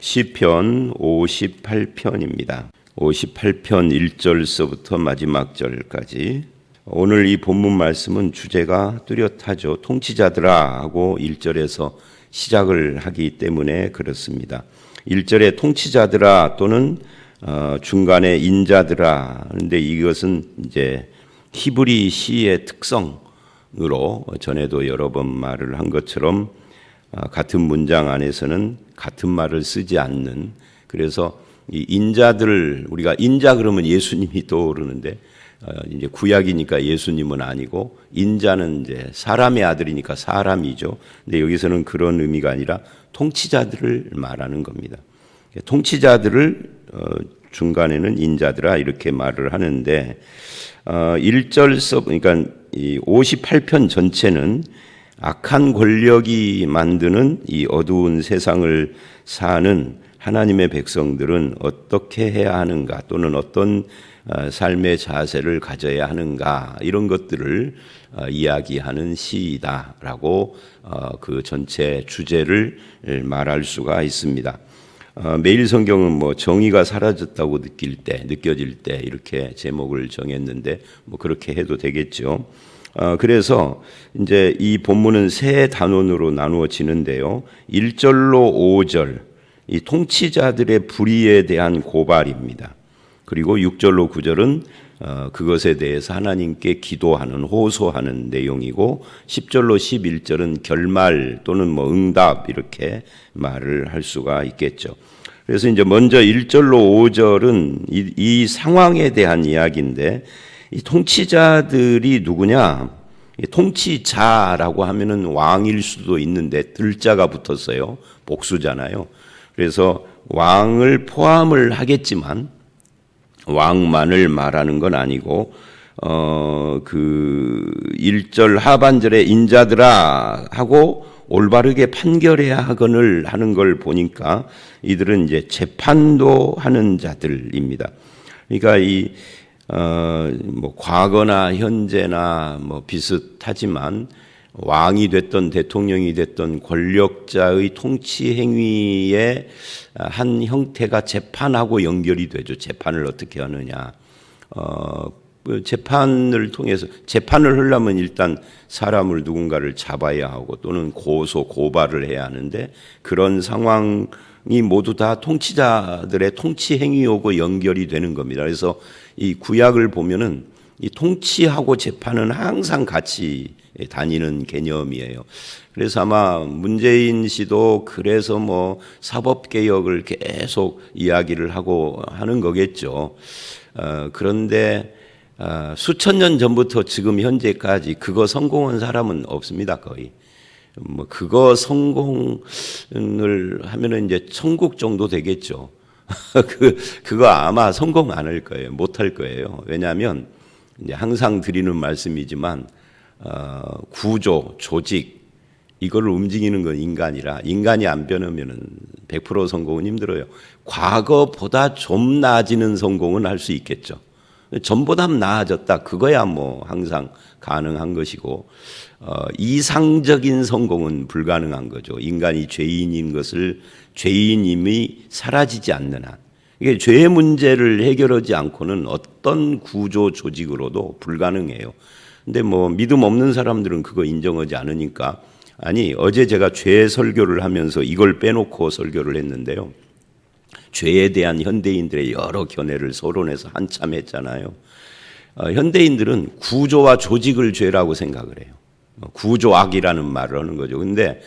시편 58편입니다. 58편 1절서부터 마지막 절까지 오늘 이 본문 말씀은 주제가 뚜렷하죠. 통치자들아 하고 1절에서 시작을 하기 때문에 그렇습니다. 1절에 통치자들아 또는 어, 중간에 인자들아 그런데 이것은 이제 히브리 시의 특성으로 전에도 여러 번 말을 한 것처럼 어, 같은 문장 안에서는 같은 말을 쓰지 않는 그래서 이 인자들 우리가 인자 그러면 예수님이 떠오르는데 어, 이제 구약이니까 예수님은 아니고 인자는 이제 사람의 아들이니까 사람이죠. 근데 여기서는 그런 의미가 아니라 통치자들을 말하는 겁니다. 통치자들을 어, 중간에는 인자들아 이렇게 말을 하는데 어, 1절서 그러니까 이 58편 전체는 악한 권력이 만드는 이 어두운 세상을 사는 하나님의 백성들은 어떻게 해야 하는가 또는 어떤 어, 삶의 자세를 가져야 하는가 이런 것들을 어, 이야기하는 시이다라고 어, 그 전체 주제를 말할 수가 있습니다. 매일 성경은 뭐 정의가 사라졌다고 느낄 때, 느껴질 때 이렇게 제목을 정했는데 뭐 그렇게 해도 되겠죠. 그래서 이제 이 본문은 세 단원으로 나누어지는데요. 1절로 5절 이 통치자들의 불의에 대한 고발입니다. 그리고 6절로 9절은 어, 그것에 대해서 하나님께 기도하는 호소하는 내용이고 10절로 11절은 결말 또는 뭐 응답 이렇게 말을 할 수가 있겠죠. 그래서 이제 먼저 1절로 5절은 이, 이 상황에 대한 이야기인데 이 통치자들이 누구냐? 통치자라고 하면은 왕일 수도 있는데 들자가 붙었어요. 복수잖아요. 그래서 왕을 포함을 하겠지만 왕만을 말하는 건 아니고 어그 1절 하반절에 인자들아 하고 올바르게 판결해야 하거늘 하는 걸 보니까 이들은 이제 재판도 하는 자들입니다. 그러니까 이 어, 뭐 과거나 현재나 뭐 비슷하지만 왕이 됐던 대통령이 됐던 권력자의 통치 행위의 한 형태가 재판하고 연결이 되죠. 재판을 어떻게 하느냐. 어, 그 재판을 통해서 재판을 하려면 일단 사람을 누군가를 잡아야 하고 또는 고소 고발을 해야 하는데 그런 상황이 모두 다 통치자들의 통치 행위하고 연결이 되는 겁니다. 그래서 이 구약을 보면은 이 통치하고 재판은 항상 같이 다니는 개념이에요. 그래서 아마 문재인 씨도 그래서 뭐 사법 개혁을 계속 이야기를 하고 하는 거겠죠. 어, 그런데 어, 수천 년 전부터 지금 현재까지 그거 성공한 사람은 없습니다 거의. 뭐 그거 성공을 하면은 이제 천국 정도 되겠죠. 그 그거 아마 성공 안 할 거예요. 못 할 거예요. 왜냐하면 이제 항상 드리는 말씀이지만 어, 구조, 조직 이거를 움직이는 건 인간이라 인간이 안 변하면은 100% 성공은 힘들어요. 과거보다 좀 나아지는 성공은 할 수 있겠죠. 전보다 나아졌다. 그거야 뭐 항상 가능한 것이고 어, 이상적인 성공은 불가능한 거죠. 인간이 죄인인 것을 죄인임이 사라지지 않는 한. 이게 죄의 문제를 해결하지 않고는 어떤 구조 조직으로도 불가능해요. 근데 뭐 믿음 없는 사람들은 그거 인정하지 않으니까 아니 어제 제가 죄 설교를 하면서 이걸 빼놓고 설교를 했는데요. 죄에 대한 현대인들의 여러 견해를 소론해서 한참 했잖아요. 어, 현대인들은 구조와 조직을 죄라고 생각을 해요. 어, 구조악이라는 말을 하는 거죠. 근데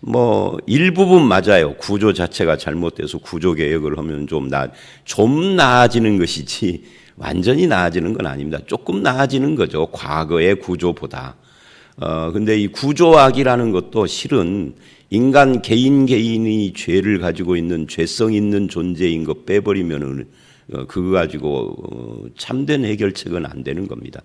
뭐 일부분 맞아요. 구조 자체가 잘못돼서 구조 개혁을 하면 좀 나, 좀 나아지는 것이지 완전히 나아지는 건 아닙니다. 조금 나아지는 거죠. 과거의 구조보다. 어, 근데 이 구조악이라는 것도 실은 인간 개인 개인이 죄를 가지고 있는 죄성 있는 존재인 것 빼버리면은 어, 그거 가지고 어, 참된 해결책은 안 되는 겁니다.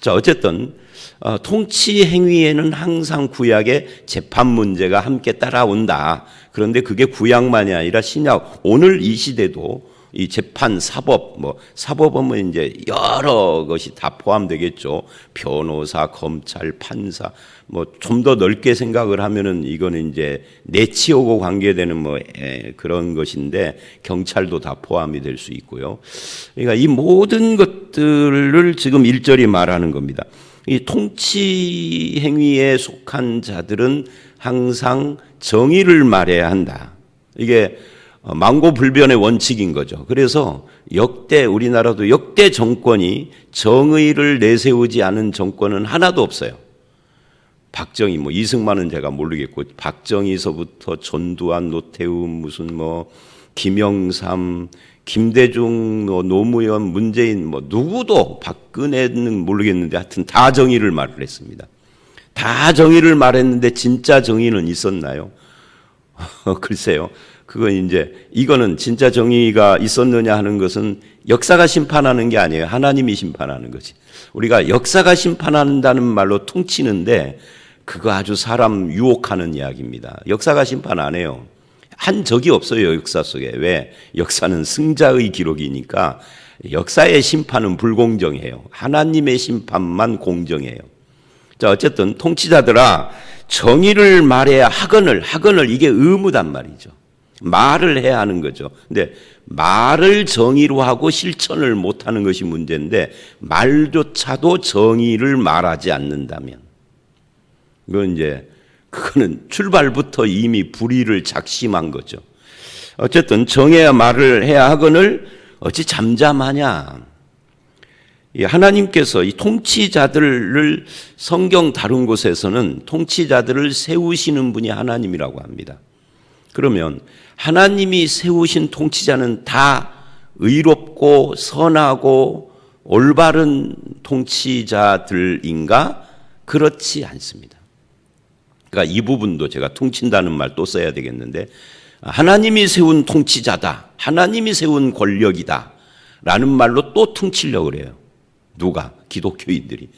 자, 어쨌든 어, 통치 행위에는 항상 구약의 재판 문제가 함께 따라온다. 그런데 그게 구약만이 아니라 신약 오늘 이 시대도 이 재판 사법 뭐 사법은 이제 여러 것이 다 포함되겠죠. 변호사, 검찰, 판사 뭐 좀 더 넓게 생각을 하면은 이거는 이제 내치하고 관계되는 뭐 에, 그런 것인데 경찰도 다 포함이 될 수 있고요. 그러니까 이 모든 것들을 지금 일절이 말하는 겁니다. 이 통치 행위에 속한 자들은 항상 정의를 말해야 한다. 이게 망고불변의 원칙인 거죠. 그래서 역대 우리나라도 역대 정권이 정의를 내세우지 않은 정권은 하나도 없어요. 박정희 뭐 이승만은 제가 모르겠고 박정희서부터 전두환, 노태우 무슨 뭐 김영삼, 김대중, 뭐 노무현, 문재인 뭐 누구도 박근혜는 모르겠는데 하여튼 다 정의를 말을 했습니다. 다 정의를 말했는데 진짜 정의는 있었나요? 글쎄요. 그건 이제 이거는 진짜 정의가 있었느냐 하는 것은 역사가 심판하는 게 아니에요. 하나님이 심판하는 거지. 우리가 역사가 심판한다는 말로 퉁치는데 그거 아주 사람 유혹하는 이야기입니다. 역사가 심판 안 해요. 한 적이 없어요, 역사 속에. 왜? 역사는 승자의 기록이니까 역사의 심판은 불공정해요. 하나님의 심판만 공정해요. 자, 어쨌든 통치자들아 정의를 말해야 하거늘, 하거늘 이게 의무단 말이죠. 말을 해야 하는 거죠. 근데 말을 정의로 하고 실천을 못 하는 것이 문제인데 말조차도 정의를 말하지 않는다면 그건 이제 그거는 출발부터 이미 불의를 작심한 거죠. 어쨌든 정해야 말을 해야 하거늘 어찌 잠잠하냐. 하나님께서 이 통치자들을 성경 다룬 곳에서는 통치자들을 세우시는 분이 하나님이라고 합니다. 그러면 하나님이 세우신 통치자는 다 의롭고 선하고 올바른 통치자들인가? 그렇지 않습니다. 그러니까 이 부분도 제가 통친다는 말 또 써야 되겠는데 하나님이 세운 통치자다. 하나님이 세운 권력이다. 라는 말로 또 퉁치려고 그래요. 누가? 기독교인들이.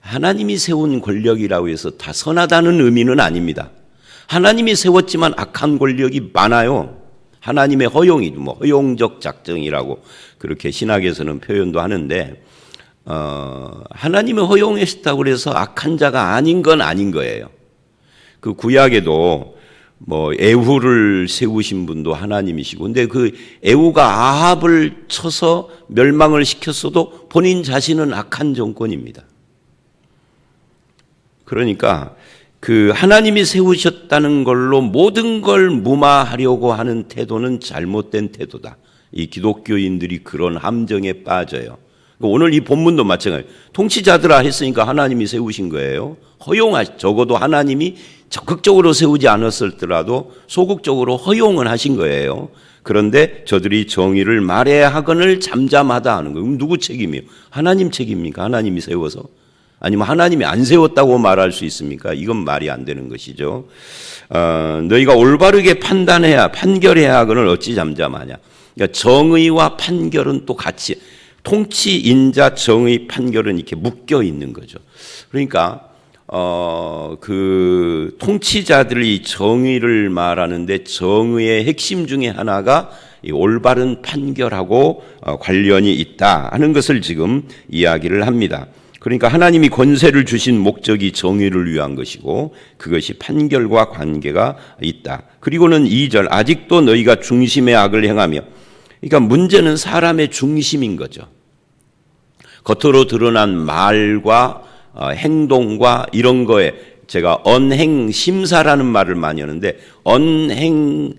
하나님이 세운 권력이라고 해서 다 선하다는 의미는 아닙니다. 하나님이 세웠지만 악한 권력이 많아요. 하나님의 허용이 뭐 허용적 작정이라고 그렇게 신학에서는 표현도 하는데 어, 하나님의 허용했다고 그래서 악한 자가 아닌 건 아닌 거예요. 그 구약에도 뭐 에후를 세우신 분도 하나님이시고 근데 그 에후가 아합을 쳐서 멸망을 시켰어도 본인 자신은 악한 정권입니다. 그러니까 그 하나님이 세우셨다는 걸로 모든 걸 무마하려고 하는 태도는 잘못된 태도다. 이 기독교인들이 그런 함정에 빠져요. 오늘 이 본문도 마찬가지. 통치자들아 했으니까 하나님이 세우신 거예요. 허용하 적어도 하나님이 적극적으로 세우지 않았을더라도 소극적으로 허용을 하신 거예요. 그런데 저들이 정의를 말해야 하거늘 잠잠하다 하는 거예요. 누구 책임이에요? 하나님 책임입니까? 하나님이 세워서? 아니면 하나님이 안 세웠다고 말할 수 있습니까? 이건 말이 안 되는 것이죠. 어, 너희가 올바르게 판단해야 판결해야 하거늘 어찌 잠잠하냐? 그러니까 정의와 판결은 또 같이 통치 인자 정의 판결은 이렇게 묶여 있는 거죠. 그러니까 어, 그 통치자들이 정의를 말하는데 정의의 핵심 중에 하나가 이 올바른 판결하고 어, 관련이 있다 하는 것을 지금 이야기를 합니다. 그러니까 하나님이 권세를 주신 목적이 정의를 위한 것이고 그것이 판결과 관계가 있다. 그리고는 2절 아직도 너희가 중심의 악을 행하며 그러니까 문제는 사람의 중심인 거죠. 겉으로 드러난 말과 어, 행동과 이런 거에 제가 언행 심사라는 말을 많이 하는데 언행의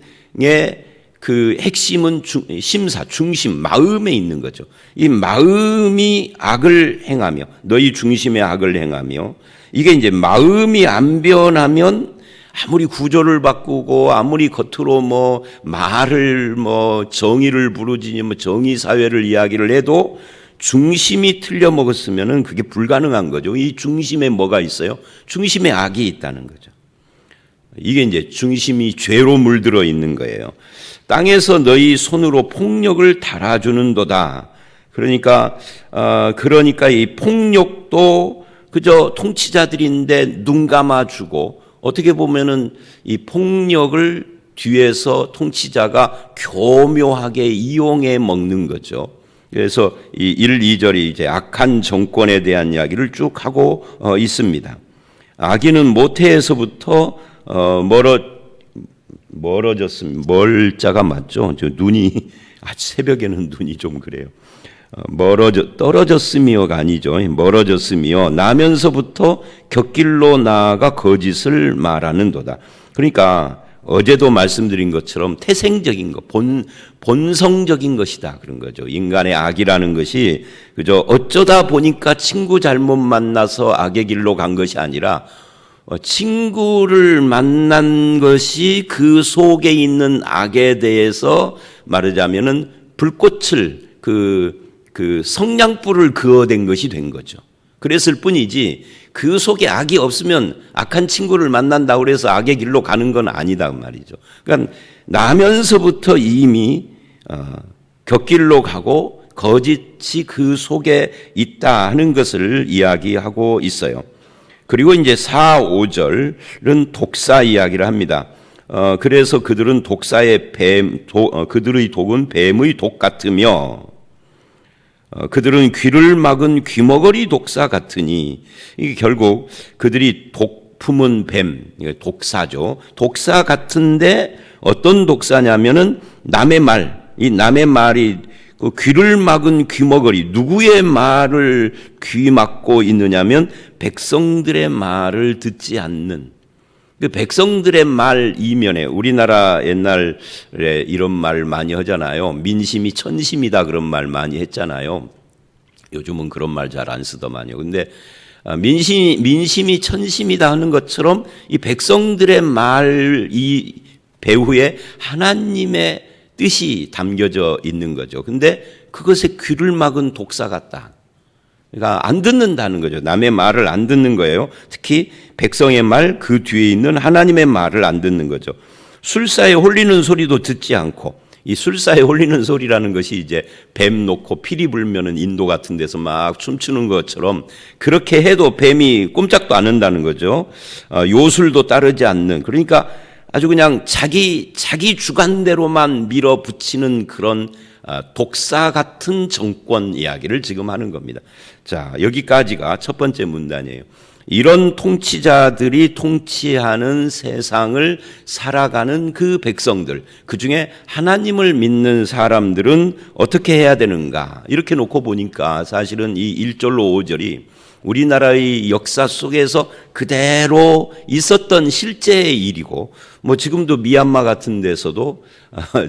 그 핵심은 중, 심사 중심 마음에 있는 거죠. 이 마음이 악을 행하며 너희 중심의 악을 행하며 이게 이제 마음이 안 변하면 아무리 구조를 바꾸고 아무리 겉으로 뭐 말을 뭐 정의를 부르지니 뭐 정의 사회를 이야기를 해도 중심이 틀려 먹었으면은 그게 불가능한 거죠. 이 중심에 뭐가 있어요? 중심에 악이 있다는 거죠. 이게 이제 중심이 죄로 물들어 있는 거예요. 땅에서 너희 손으로 폭력을 달아주는도다. 그러니까 어, 그러니까 이 폭력도 그저 통치자들인데 눈 감아주고 어떻게 보면은 이 폭력을 뒤에서 통치자가 교묘하게 이용해 먹는 거죠. 그래서 이 1, 2절이 이제 악한 정권에 대한 이야기를 쭉 하고 어, 있습니다. 아기는 모태에서부터 어, 멀어 멀어졌음 멀자가 맞죠. 저 눈이 아 새벽에는 눈이 좀 그래요. 어, 멀어져 떨어졌으며가 아니죠. 멀어졌으며 나면서부터 곁길로 나아가 거짓을 말하는도다. 그러니까 어제도 말씀드린 것처럼 태생적인 것, 본 본성적인 것이다 그런 거죠. 인간의 악이라는 것이 그저 어쩌다 보니까 친구 잘못 만나서 악의 길로 간 것이 아니라 어, 친구를 만난 것이 그 속에 있는 악에 대해서 말하자면은 불꽃을 그, 그 성냥불을 그어댄 것이 된 거죠. 그랬을 뿐이지 그 속에 악이 없으면 악한 친구를 만난다고 그래서 악의 길로 가는 건 아니다 그 말이죠. 그러니까 나면서부터 이미 어, 곁길로 가고 거짓이 그 속에 있다 하는 것을 이야기하고 있어요. 그리고 이제 4, 5절은 독사 이야기를 합니다. 어, 그래서 그들은 독사의 뱀, 도, 어, 그들의 독은 뱀의 독 같으며 어, 그들은 귀를 막은 귀머거리 독사 같으니 이게 결국 그들이 독 품은 뱀, 독사죠. 독사 같은데 어떤 독사냐면은 남의 말, 이 남의 말이 그 귀를 막은 귀머거리 누구의 말을 귀 막고 있느냐면 백성들의 말을 듣지 않는 그 백성들의 말 이면에 우리나라 옛날에 이런 말 많이 하잖아요. 민심이 천심이다 그런 말 많이 했잖아요. 요즘은 그런 말 잘 안 쓰더만요. 근데 아, 민심 민심이 천심이다 하는 것처럼 이 백성들의 말 이 배후에 하나님의 뜻이 담겨져 있는 거죠. 근데 그것에 귀를 막은 독사 같다. 그러니까 안 듣는다는 거죠. 남의 말을 안 듣는 거예요. 특히 백성의 말, 그 뒤에 있는 하나님의 말을 안 듣는 거죠. 술사에 홀리는 소리도 듣지 않고, 이 술사에 홀리는 소리라는 것이 이제 뱀 놓고 피리 불면은 인도 같은 데서 막 춤추는 것처럼 그렇게 해도 뱀이 꼼짝도 안 한다는 거죠. 어, 요술도 따르지 않는. 그러니까 아주 그냥 자기 자기 주관대로만 밀어붙이는 그런 아, 독사 같은 정권 이야기를 지금 하는 겁니다. 자, 여기까지가 첫 번째 문단이에요. 이런 통치자들이 통치하는 세상을 살아가는 그 백성들, 그 중에 하나님을 믿는 사람들은 어떻게 해야 되는가? 이렇게 놓고 보니까 사실은 이 1절로 5절이 우리나라의 역사 속에서 그대로 있었던 실제의 일이고, 뭐 지금도 미얀마 같은 데서도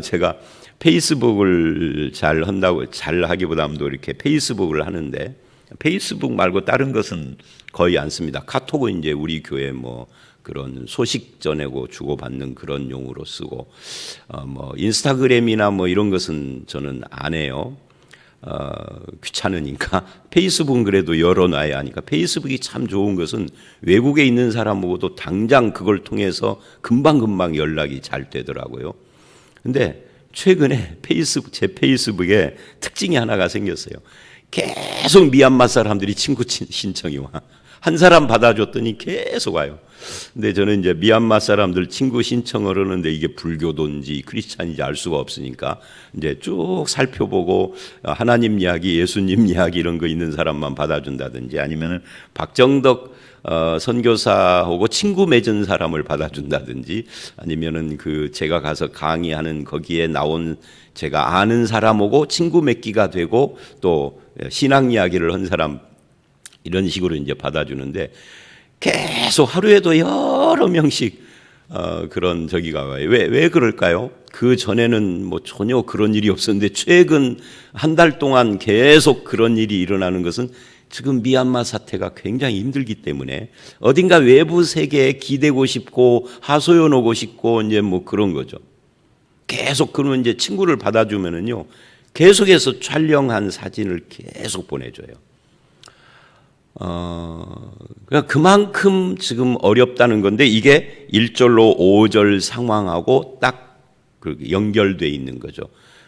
제가 페이스북을 잘 한다고 잘 하기보다도 이렇게 페이스북을 하는데 페이스북 말고 다른 것은 거의 안 씁니다. 카톡은 이제 우리 교회 뭐 그런 소식 전하고 주고받는 그런 용으로 쓰고 어 뭐 인스타그램이나 뭐 이런 것은 저는 안 해요. 어, 귀찮으니까 페이스북은 그래도 열어놔야 하니까 페이스북이 참 좋은 것은 외국에 있는 사람하고도 당장 그걸 통해서 금방금방 연락이 잘 되더라고요. 근데 최근에 페이스북, 제 페이스북에 특징이 하나가 생겼어요. 계속 미얀마 사람들이 친구 신청이 와. 한 사람 받아줬더니 계속 와요. 근데 저는 이제 미얀마 사람들 친구 신청을 하는데 이게 불교도인지 크리스찬인지 알 수가 없으니까 이제 쭉 살펴보고 하나님 이야기, 예수님 이야기 이런 거 있는 사람만 받아준다든지 아니면은 박정덕 어, 선교사하고 친구 맺은 사람을 받아준다든지 아니면은 그 제가 가서 강의하는 거기에 나온 제가 아는 사람하고 친구 맺기가 되고 또 신앙 이야기를 한 사람 이런 식으로 이제 받아주는데 계속 하루에도 여러 명씩 어, 그런 저기가 와요. 왜, 왜 그럴까요? 그 전에는 뭐 전혀 그런 일이 없었는데 최근 한 달 동안 계속 그런 일이 일어나는 것은 지금 미얀마 사태가 굉장히 힘들기 때문에 어딘가 외부 세계에 기대고 싶고 하소연 오고 싶고 이제 뭐 그런 거죠. 계속 그러면 이제 친구를 받아주면은요, 계속해서 촬영한 사진을 계속 보내줘요. 어, 그러니까 그만큼 지금 어렵다는 건데 이게 1절로 5절 상황하고 딱 연결돼 있는 거죠.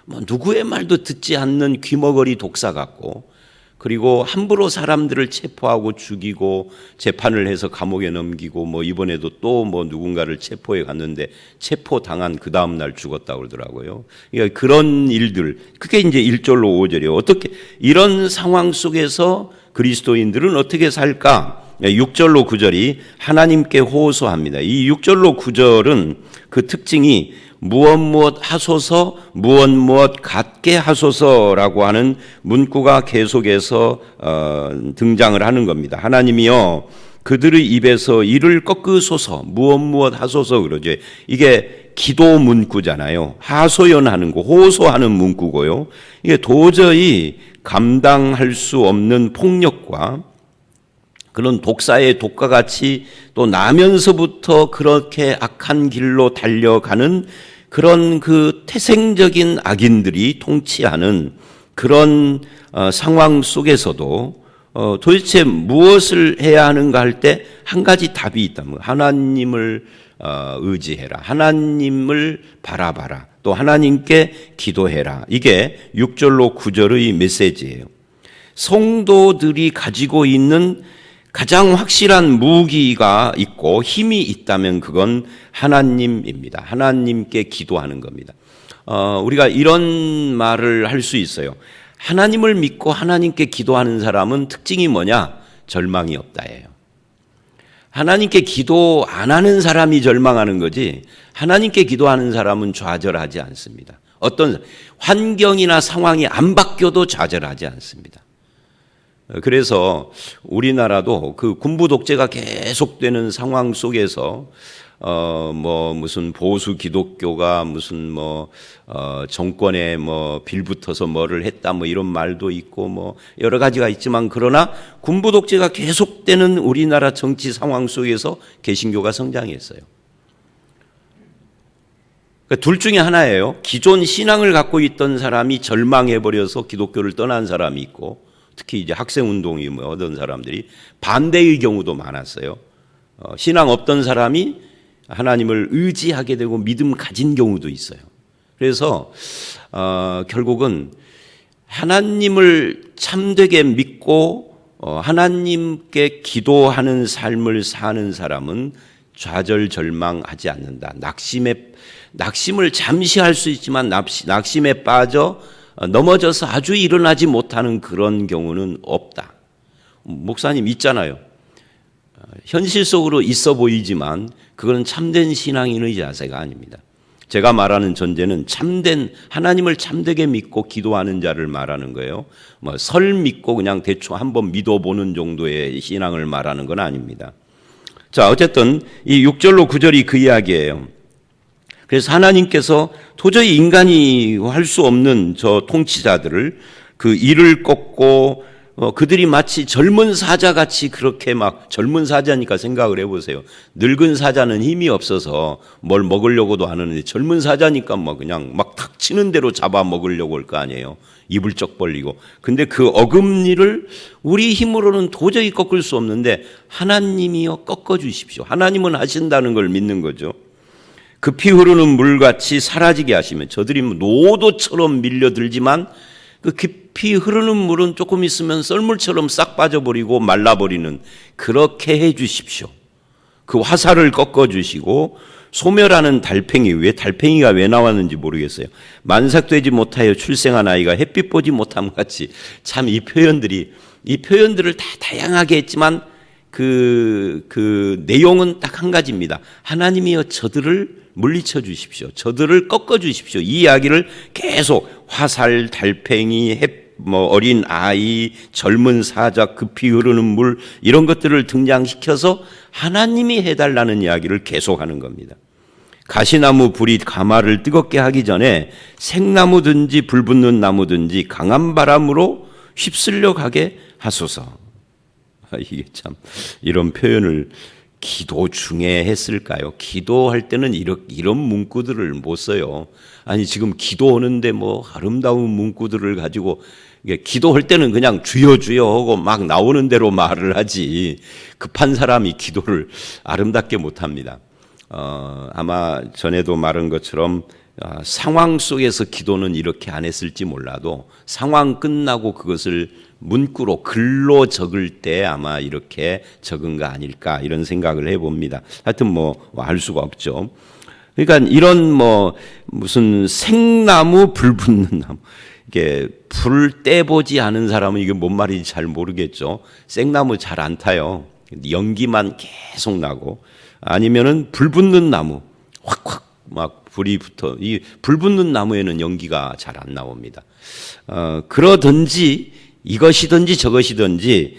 뭐 누구의 말도 듣지 않는 귀머거리 독사 같고 그리고 함부로 사람들을 체포하고 죽이고 재판을 해서 감옥에 넘기고 뭐 이번에도 또 뭐 누군가를 체포해 갔는데 체포 당한 그 다음 날 죽었다고 그러더라고요. 그러니까 그런 일들 그게 이제 1절로 5절이에요. 어떻게 이런 상황 속에서 그리스도인들은 어떻게 살까? 6절로 9절이 하나님께 호소합니다. 이 6절로 9절은 그 특징이 무엇 무엇 하소서 무엇 무엇 갖게 하소서라고 하는 문구가 계속해서 어, 등장을 하는 겁니다. 하나님이요 그들의 입에서 이를 꺾으소서 무엇 무엇 하소서 그러죠. 이게 기도 문구잖아요. 하소연하는 거, 호소하는 문구고요. 이게 도저히 감당할 수 없는 폭력과 그런 독사의 독과 같이 또 나면서부터 그렇게 악한 길로 달려가는 그런 그 태생적인 악인들이 통치하는 그런 어, 상황 속에서도 어, 도대체 무엇을 해야 하는가 할 때 한 가지 답이 있다. 뭐 하나님을 어, 의지해라. 하나님을 바라봐라. 또 하나님께 기도해라. 이게 6절로 9절의 메시지예요. 성도들이 가지고 있는 가장 확실한 무기가 있고 힘이 있다면 그건 하나님입니다. 하나님께 기도하는 겁니다. 어, 우리가 이런 말을 할 수 있어요. 하나님을 믿고 하나님께 기도하는 사람은 특징이 뭐냐? 절망이 없다예요. 하나님께 기도 안 하는 사람이 절망하는 거지, 하나님께 기도하는 사람은 좌절하지 않습니다. 어떤 환경이나 상황이 안 바뀌어도 좌절하지 않습니다. 그래서 우리나라도 그 군부 독재가 계속되는 상황 속에서 어 뭐 무슨 보수 기독교가 무슨 뭐 어 정권에 뭐 빌붙어서 뭐를 했다 뭐 이런 말도 있고 뭐 여러 가지가 있지만 그러나 군부 독재가 계속되는 우리나라 정치 상황 속에서 개신교가 성장했어요. 그러니까 둘 중에 하나예요. 기존 신앙을 갖고 있던 사람이 절망해 버려서 기독교를 떠난 사람이 있고 특히 이제 학생 운동이 뭐 어떤 사람들이 반대의 경우도 많았어요. 어, 신앙 없던 사람이 하나님을 의지하게 되고 믿음 가진 경우도 있어요. 그래서 어, 결국은 하나님을 참되게 믿고 어, 하나님께 기도하는 삶을 사는 사람은 좌절 절망하지 않는다. 낙심에 낙심을 잠시 할 수 있지만 낙심에 빠져 넘어져서 아주 일어나지 못하는 그런 경우는 없다. 목사님 있잖아요. 현실 속으로 있어 보이지만 그거는 참된 신앙인의 자세가 아닙니다. 제가 말하는 전제는 참된 하나님을 참되게 믿고 기도하는 자를 말하는 거예요. 뭐 설 믿고 그냥 대충 한번 믿어보는 정도의 신앙을 말하는 건 아닙니다. 자, 어쨌든 이 6절로 9절이 그 이야기예요. 그래서 하나님께서 도저히 인간이 할 수 없는 저 통치자들을 그 일을 꺾고 어, 그들이 마치 젊은 사자같이 그렇게 막 젊은 사자니까 생각을 해보세요. 늙은 사자는 힘이 없어서 뭘 먹으려고도 하는데 젊은 사자니까 뭐 그냥 막 탁 치는 대로 잡아 먹으려고 할 거 아니에요. 입을 쩍 벌리고. 근데 그 어금니를 우리 힘으로는 도저히 꺾을 수 없는데 하나님이여 꺾어 주십시오. 하나님은 하신다는 걸 믿는 거죠. 급히 흐르는 물같이 사라지게 하시면 저들이 노도처럼 밀려들지만 그 깊 이 흐르는 물은 조금 있으면 썰물처럼 싹 빠져버리고 말라버리는 그렇게 해 주십시오. 그 화살을 꺾어 주시고 소멸하는 달팽이 왜 달팽이가 왜 나왔는지 모르겠어요. 만삭되지 못하여 출생한 아이가 햇빛 보지 못함 같이 참 이 표현들이 이 표현들을 다 다양하게 했지만 그, 그 내용은 딱 한 가지입니다. 하나님이여 저들을 물리쳐 주십시오. 저들을 꺾어 주십시오. 이 이야기를 계속 화살, 달팽이, 햇, 뭐 어린 아이, 젊은 사자, 급히 흐르는 물 이런 것들을 등장시켜서 하나님이 해달라는 이야기를 계속하는 겁니다. 가시나무 불이 가마를 뜨겁게 하기 전에 생나무든지 불 붙는 나무든지 강한 바람으로 휩쓸려 가게 하소서. 이게 참 이런 표현을 기도 중에 했을까요? 기도할 때는 이런, 이런 문구들을 못 써요. 아니, 지금 기도하는데 뭐 아름다운 문구들을 가지고 기도할 때는 그냥 주여 주여 하고 막 나오는 대로 말을 하지 급한 사람이 기도를 아름답게 못 합니다. 어, 아마 전에도 말한 것처럼 어, 상황 속에서 기도는 이렇게 안 했을지 몰라도 상황 끝나고 그것을 문구로 글로 적을 때 아마 이렇게 적은 거 아닐까 이런 생각을 해봅니다. 하여튼 뭐 알 수가 없죠. 그러니까 이런 뭐 무슨 생나무 불 붙는 나무 이게 불 떼보지 않은 사람은 이게 뭔 말인지 잘 모르겠죠. 생나무 잘 안 타요. 연기만 계속 나고 아니면은 불 붙는 나무 확확 막 불이 붙어 이 불 붙는 나무에는 연기가 잘 안 나옵니다. 어, 그러든지 이것이든지 저것이든지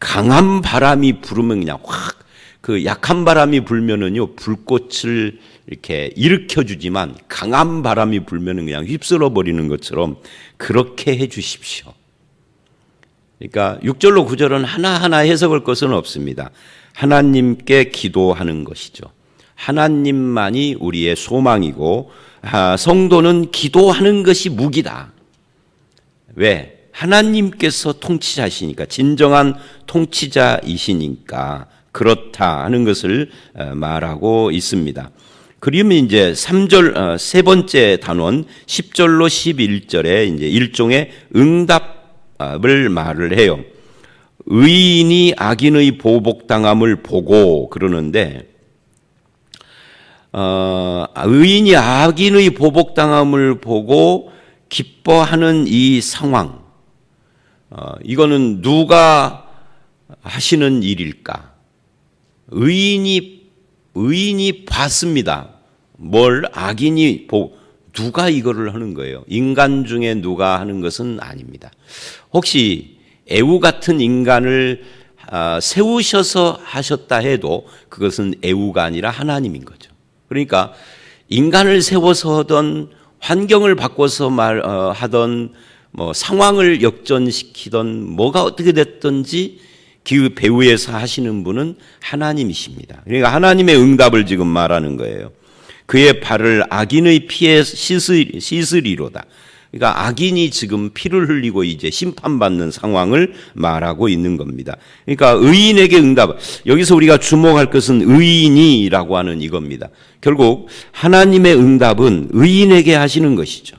강한 바람이 불으면 그냥 확 그 약한 바람이 불면은요 불꽃을 이렇게 일으켜 주지만 강한 바람이 불면은 그냥 휩쓸어 버리는 것처럼 그렇게 해 주십시오. 그러니까 6절로 9절은 하나하나 해석할 것은 없습니다. 하나님께 기도하는 것이죠. 하나님만이 우리의 소망이고 아, 성도는 기도하는 것이 무기다. 왜? 하나님께서 통치자시니까 진정한 통치자이시니까 그렇다 하는 것을 어, 말하고 있습니다. 그러면 이제 3절 어, 세 번째 단원 10절로 11절에 이제 일종의 응답을 말을 해요. 의인이 악인의 보복당함을 보고 그러는데 어, 의인이 악인의 보복당함을 보고 기뻐하는 이 상황, 어, 이거는 누가 하시는 일일까? 의인이 의인이 봤습니다. 뭘 악인이 보 누가 이거를 하는 거예요? 인간 중에 누가 하는 것은 아닙니다. 혹시 애우 같은 인간을 아, 세우셔서 하셨다 해도 그것은 애우가 아니라 하나님인 거죠. 그러니까 인간을 세워서 하던 환경을 바꿔서 말 어, 하던 뭐 상황을 역전시키던 뭐가 어떻게 됐든지 그 배후에서 하시는 분은 하나님이십니다. 그러니까 하나님의 응답을 지금 말하는 거예요. 그의 발을 악인의 피에 씻으, 씻으리로다. 그러니까 악인이 지금 피를 흘리고 이제 심판받는 상황을 말하고 있는 겁니다. 그러니까 의인에게 응답. 여기서 우리가 주목할 것은 의인이라고 하는 이겁니다. 결국 하나님의 응답은 의인에게 하시는 것이죠.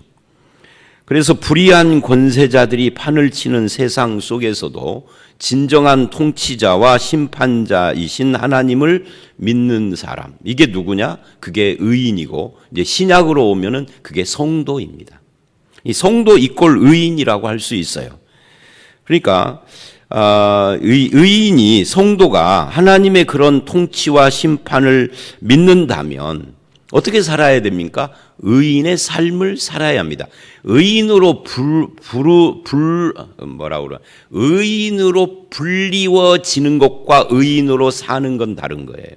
그래서 불의한 권세자들이 판을 치는 세상 속에서도 진정한 통치자와 심판자이신 하나님을 믿는 사람. 이게 누구냐? 그게 의인이고 이제 신약으로 오면은 그게 성도입니다. 이 성도 이꼴 의인이라고 할 수 있어요. 그러니까 어, 의, 의인이 성도가 하나님의 그런 통치와 심판을 믿는다면 어떻게 살아야 됩니까? 의인의 삶을 살아야 합니다. 의인으로 불, 불, 불 뭐라 그래? 의인으로 불리워지는 것과 의인으로 사는 건 다른 거예요.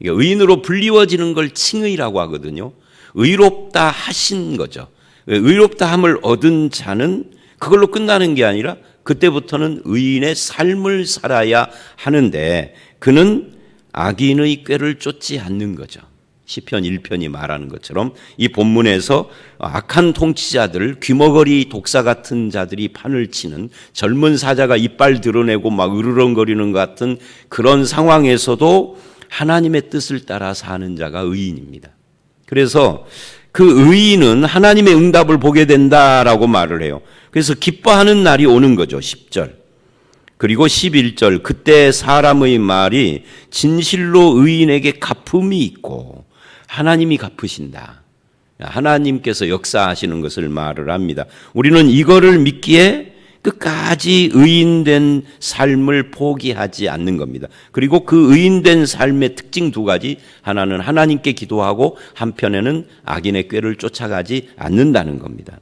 의인으로 불리워지는 걸 칭의라고 하거든요. 의롭다 하신 거죠. 의롭다 함을 얻은 자는 그걸로 끝나는 게 아니라 그때부터는 의인의 삶을 살아야 하는데 그는 악인의 꾀를 쫓지 않는 거죠. 시편 1편이 말하는 것처럼 이 본문에서 악한 통치자들, 귀머거리 독사 같은 자들이 판을 치는 젊은 사자가 이빨 드러내고 막 으르렁거리는 것 같은 그런 상황에서도 하나님의 뜻을 따라 사는 자가 의인입니다. 그래서 그 의인은 하나님의 응답을 보게 된다라고 말을 해요. 그래서 기뻐하는 날이 오는 거죠. 10절. 그리고 11절. 그때 사람의 말이 진실로 의인에게 갚음이 있고 하나님이 갚으신다. 하나님께서 역사하시는 것을 말을 합니다. 우리는 이거를 믿기에 끝까지 의인된 삶을 포기하지 않는 겁니다. 그리고 그 의인된 삶의 특징 두 가지. 하나는 하나님께 기도하고 한편에는 악인의 꾀를 쫓아가지 않는다는 겁니다.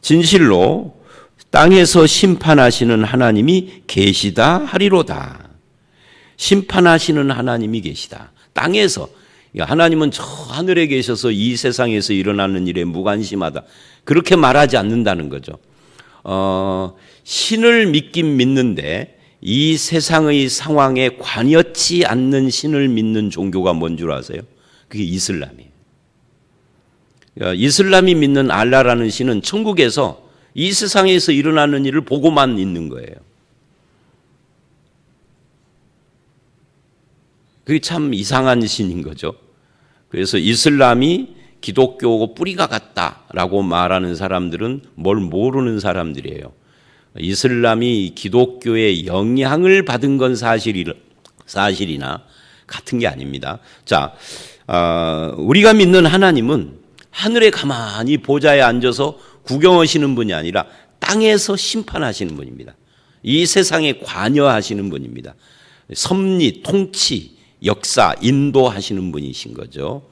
진실로 땅에서 심판하시는 하나님이 계시다 하리로다. 심판하시는 하나님이 계시다. 땅에서 하나님은 저 하늘에 계셔서 이 세상에서 일어나는 일에 무관심하다. 그렇게 말하지 않는다는 거죠. 어, 신을 믿긴 믿는데 이 세상의 상황에 관여치 않는 신을 믿는 종교가 뭔 줄 아세요? 그게 이슬람이에요. 그러니까 이슬람이 믿는 알라라는 신은 천국에서 이 세상에서 일어나는 일을 보고만 있는 거예요. 그게 참 이상한 신인 거죠. 그래서 이슬람이 기독교고 뿌리가 같다라고 말하는 사람들은 뭘 모르는 사람들이에요. 이슬람이 기독교의 영향을 받은 건 사실이, 사실이나 같은 게 아닙니다. 자, 어, 우리가 믿는 하나님은 하늘에 가만히 보좌에 앉아서 구경하시는 분이 아니라 땅에서 심판하시는 분입니다. 이 세상에 관여하시는 분입니다. 섭리, 통치, 역사, 인도하시는 분이신 거죠.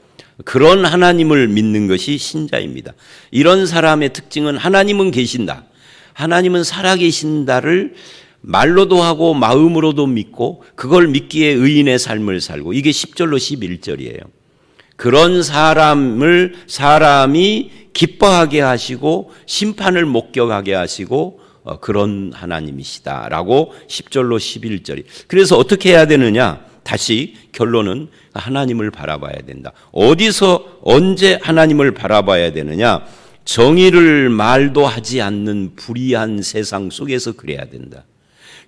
그런 하나님을 믿는 것이 신자입니다. 이런 사람의 특징은 하나님은 계신다. 하나님은 살아계신다를 말로도 하고 마음으로도 믿고 그걸 믿기에 의인의 삶을 살고 이게 10절로 11절이에요. 그런 사람을 사람이 기뻐하게 하시고 심판을 목격하게 하시고 어, 그런 하나님이시다라고 10절로 11절이. 그래서 어떻게 해야 되느냐? 다시 결론은 하나님을 바라봐야 된다. 어디서 언제 하나님을 바라봐야 되느냐? 정의를 말도 하지 않는 불의한 세상 속에서 그래야 된다.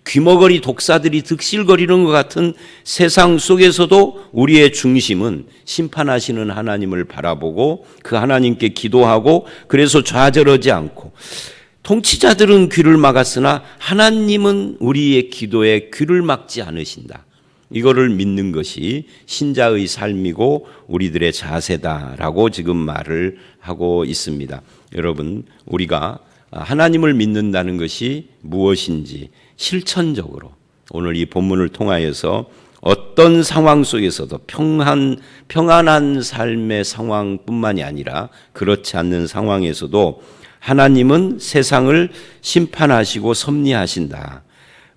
귀머거리 독사들이 득실거리는 것 같은 세상 속에서도 우리의 중심은 심판하시는 하나님을 바라보고 그 하나님께 기도하고 그래서 좌절하지 않고 통치자들은 귀를 막았으나 하나님은 우리의 기도에 귀를 막지 않으신다. 이거를 믿는 것이 신자의 삶이고 우리들의 자세다라고 지금 말을 하고 있습니다. 여러분, 우리가 하나님을 믿는다는 것이 무엇인지 실천적으로 오늘 이 본문을 통하여서 어떤 상황 속에서도 평안, 평안한 삶의 상황뿐만이 아니라 그렇지 않는 상황에서도 하나님은 세상을 심판하시고 섭리하신다.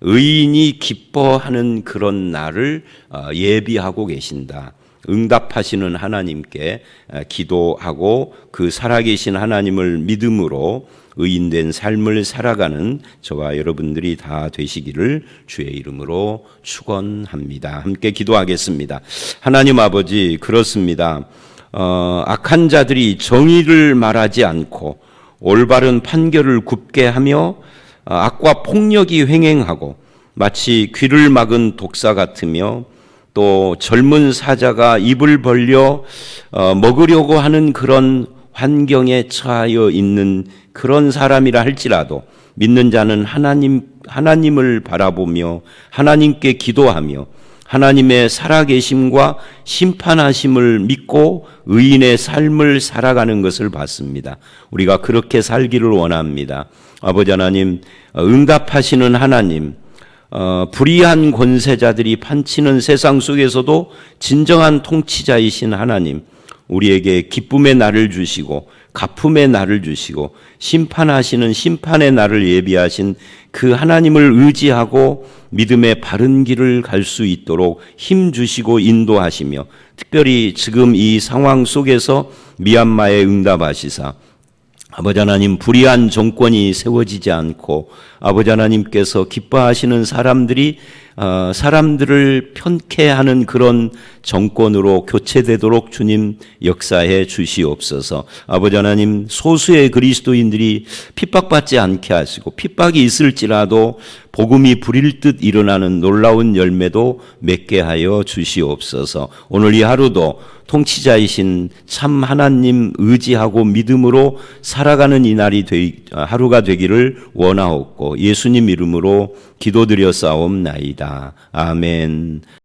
의인이 기뻐하는 그런 날을 어, 예비하고 계신다. 응답하시는 하나님께 어, 기도하고 그 살아계신 하나님을 믿음으로 의인된 삶을 살아가는 저와 여러분들이 다 되시기를 주의 이름으로 축원합니다. 함께 기도하겠습니다. 하나님 아버지 그렇습니다. 어, 악한 자들이 정의를 말하지 않고 올바른 판결을 굽게 하며 어, 악과 폭력이 횡행하고 마치 귀를 막은 독사 같으며 또 젊은 사자가 입을 벌려 어, 먹으려고 하는 그런 환경에 처하여 있는 그런 사람이라 할지라도 믿는 자는 하나님 하나님을 바라보며 하나님께 기도하며 하나님의 살아계심과 심판하심을 믿고 의인의 삶을 살아가는 것을 봤습니다. 우리가 그렇게 살기를 원합니다. 아버지 하나님, 응답하시는 하나님, 어, 불의한 권세자들이 판치는 세상 속에서도 진정한 통치자이신 하나님, 우리에게 기쁨의 날을 주시고 가품의 날을 주시고 심판하시는 심판의 날을 예비하신 그 하나님을 의지하고 믿음의 바른 길을 갈 수 있도록 힘 주시고 인도하시며 특별히 지금 이 상황 속에서 미얀마에 응답하시사 아버지 하나님 불의한 정권이 세워지지 않고 아버지 하나님께서 기뻐하시는 사람들이 어, 사람들을 편케하는 그런 정권으로 교체되도록 주님 역사해 주시옵소서. 아버지 하나님 소수의 그리스도인들이 핍박받지 않게 하시고 핍박이 있을지라도 복음이 불일 듯 일어나는 놀라운 열매도 맺게 하여 주시옵소서. 오늘 이 하루도 통치자이신 참 하나님 의지하고 믿음으로 살아가는 이 날이 되, 하루가 되기를 원하옵고 예수님 이름으로 기도드려 싸움나이다. 아멘.